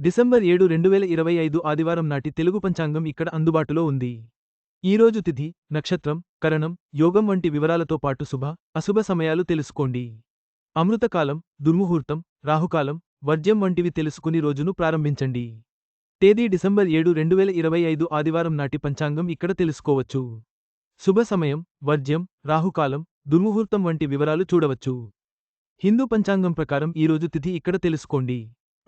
December ఏడు రెండు వేల ఇరవై ఐదు ఆదివారం నాటి తెలుగు పంచాంగం ఇక్కడ అందుబాటులో ఉంది. ఈరోజు తిథి నక్షత్రం కరణం యోగం వంటి వివరాలతో పాటు శుభ అశుభ సమయాలు తెలుసుకోండి. అమృతకాలం దుర్ముహూర్తం రాహుకాలం వర్జ్యం వంటివి తెలుసుకుని రోజును ప్రారంభించండి. తేదీ డిసెంబర్ ఏడు రెండు వేల ఇరవై ఐదు ఆదివారం నాటి పంచాంగం ఇక్కడ తెలుసుకోవచ్చు. శుభ సమయం వర్జ్యం రాహుకాలం దుర్ముహూర్తం వంటి వివరాలు చూడవచ్చు. హిందూ పంచాంగం ప్రకారం ఈరోజు తిథి ఇక్కడ తెలుసుకోండి.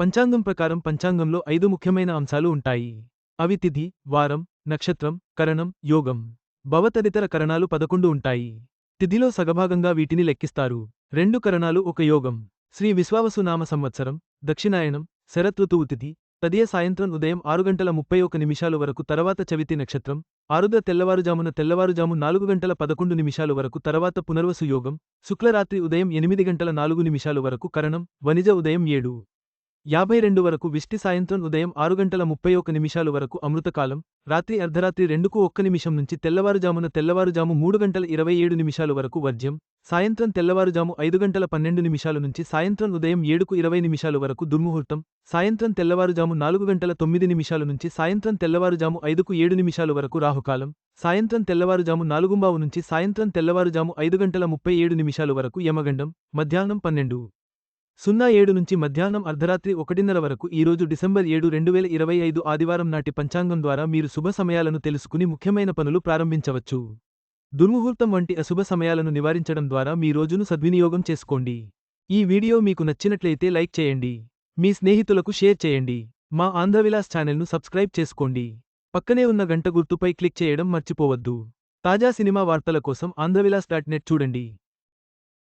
పంచాంగం ప్రకారం పంచాంగంలో ఐదు ముఖ్యమైన అంశాలు ఉంటాయి. అవి తిథి వారం నక్షత్రం కరణం యోగం. భవతదితర కరణాలు పదకొండు ఉంటాయి. తిథిలో సగభాగంగా వీటిని లెక్కిస్తారు. రెండు కరణాలు ఒక యోగం. శ్రీ విశ్వావసు నామ సంవత్సరం దక్షిణాయనం శరతృతువు తిథి తదియ సాయంత్రం ఉదయం ఆరు గంటల ముప్పై ఒక నిమిషాలు వరకు తర్వాత చవితి నక్షత్రం ఆరుద తెల్లవారుజామున తెల్లవారుజాము నాలుగు గంటల పదకొండు నిమిషాలు వరకు తర్వాత పునర్వసు యోగం శుక్లరాత్రి ఉదయం ఎనిమిది గంటల నాలుగు నిమిషాలు వరకు కరణం వనిజ ఉదయం ఏడు. యాభై రెండు వరకు విష్టి సాయంత్రం ఉదయం ఆరు గంటల ముప్పై ఒక నిమిషాలు వరకు అమృతకాలం రాత్రి అర్ధరాత్రి రెండుకు ఒక్క నిమిషం నుంచి తెల్లవారుజామున తెల్లవారుజాము మూడు గంటల ఇరవై ఏడు నిమిషాలు వరకు వర్జ్యం సాయంత్రం తెల్లవారుజాము ఐదు గంటల పన్నెండు నిమిషాల నుంచి సాయంత్రం ఉదయం ఏడుకు ఇరవై నిమిషాలు వరకు దుర్ముహూర్తం సాయంత్రం తెల్లవారుజాము నాలుగు గంటల తొమ్మిది నిమిషాల నుంచి సాయంత్రం తెల్లవారుజాము ఐదుకు ఏడు నిమిషాలు వరకు రాహుకాలం సాయంత్రం తెల్లవారుజాము నాలుగుంబావు నుంచి సాయంత్రం తెల్లవారుజాము ఐదు గంటల ముప్పై ఏడు నిమిషాలు వరకు యమగండం మధ్యాహ్నం పన్నెండు. సున్నా ఏడు నుంచి మధ్యాహ్నం అర్ధరాత్రి ఒకటిన్నర వరకు ఈరోజు డిసెంబర్ ఏడు రెండు వేల ఇరవై ఐదు ఆదివారం నాటి పంచాంగం ద్వారా మీరు శుభ సమయాలను తెలుసుకుని ముఖ్యమైన పనులు ప్రారంభించవచ్చు. దుర్ముహూర్తం వంటి అశుభ సమయాలను నివారించడం ద్వారా మీ రోజును సద్వినియోగం చేసుకోండి. ఈ వీడియో మీకు నచ్చినట్లయితే లైక్ చేయండి. మీ స్నేహితులకు షేర్ చేయండి. మా ఆంధ్రవిలాస్ ఛానల్ను సబ్స్క్రైబ్ చేసుకోండి. పక్కనే ఉన్న గంట గుర్తుపై క్లిక్ చేయడం మర్చిపోవద్దు. తాజా సినిమా వార్తల కోసం ఆంధ్రవిలాస్ డాట్ నెట్ చూడండి.